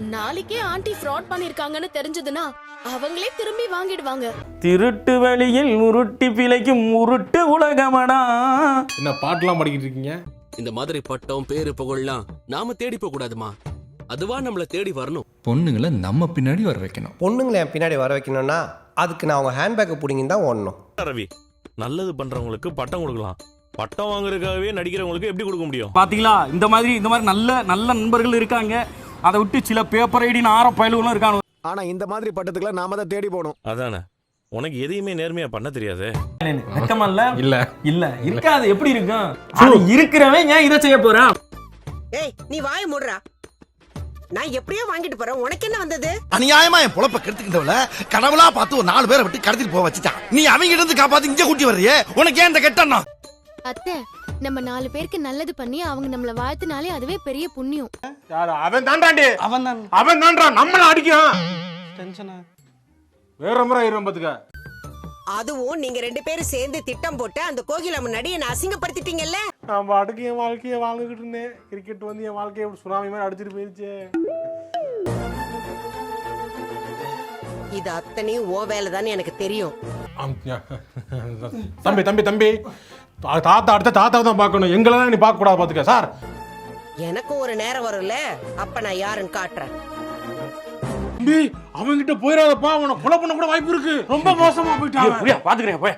நாளைக்கே aunty fraud பண்ணிருக்காங்கன்னு தெரிஞ்சதுன்னா அவங்களே திரும்பி வாங்கிடுவாங்க. திருட்டு வழியில் உருட்டி பிழைக்கும் உருட்டு உலகமடா. என்ன பாட்டுலாம் படிக்கிட்டு இருக்கீங்க? இந்த மாதிரி பட்டம் பேரு புகழ்லாம் நாம தேடி போக கூடாதுமா. அதுவா நம்மள தேடி வரணும். பொண்ணுங்களை நம்ம பின்னாடி வர வைக்கணும். பொண்ணுங்களை என் பின்னாடி வர வைக்கணும்னா அதுக்கு நான் அவங்க ஹேண்ட்பேக்கை பிடிங்கி தான் ஓடணும். ரவி? நல்லது பண்றவங்களுக்கு பட்டம் கொடுக்கலாம். பட்டம் வாங்குறதுக்காகவே நடிக்கிறவங்களுக்கு எப்படி கொடுக்க முடியும்? பாத்தீங்களா? இந்த மாதிரி இந்த மாதிரி நல்ல நல்ல நண்பர்கள் இருக்காங்க. அதை விட்டு சில பேப்பர் ஐடி ஆற பயலுகளும் இருக்காங்க ஆனா இந்த மாதிரி பட்டத்துக்குலாம் நாம தான் தேடி போகணும். அதானே? உனக்கு எதையுமே நேர்மையா பண்ண தெரியாது. வெக்கமா இல்ல? இல்ல. இல்ல. இருக்காது எப்படி இருக்கும்? இருக்கிறவன் ஏன் இதை செய்ய போறான் ஏய் நீ வாய மூடுறா. நான் எப்படியோ வாங்கிட்டு போறேன். உனக்கு என்ன வந்தது? அநியாயமா என் பொழப்ப கெடுத்துக்கிட்டவள கடவுளா பார்த்து ஒரு நாலு பேரை விட்டு கடத்திட்டு போக வச்சுட்டான். நீ அவங்க இருந்து காப்பாத்தி இங்க கூட்டி வர்றியே? உனக்கு ஏன் இந்த கெட்டண்ணா அத்தை நம்ம நாலு பேருக்கு நல்லது பண்ணி அவங்க நம்மள வாழ்த்தினாலே அதுவே பெரிய புண்ணியம். யாரு? அவன் தாண்டாண்டி அவன் தான். அவன் தாண்டா நம்மள அடிக்கும் டென்ஷனா வேற முறை ஆயிரும் பாத்துக்க. அதுவும் நீங்க ரெண்டு பேரும் சேர்ந்து திட்டம் போட்டு அந்த கோகிலம்ம நடிகை என்ன அசிங்கப்படுத்திட்டீங்கல்ல? நான் பாட்டுக்கு என் வாழ்க்கையை வாழ்ந்துகிட்டு இருந்தேன். கிரிக்கெட் வந்து என் வாழ்க்கையை சுனாமி மாதிரி அடிச்சிட்டு போயிருச்சு. இது அத்தனையும் ஓ வேலை எனக்கு தெரியும். தம்பி தம்பி தம்பி. தா- தாத்தா அடுத்த தாத்தாவை தான் பார்க்கணும். எங்களை தான் நீ பார்க்க கூடாது பாத்துக்க. சார் எனக்கும் ஒரு நேரம் வரும்ல? அப்ப நான் யாருன்னு காட்டுறேன். தம்பி அவன்கிட்ட போயிடாதப்பா. அவனை கொலை பண்ண கூட வாய்ப்பு இருக்கு. ரொம்ப மோசமா போயிட்டான் பாத்துக்கிறேன் போய்.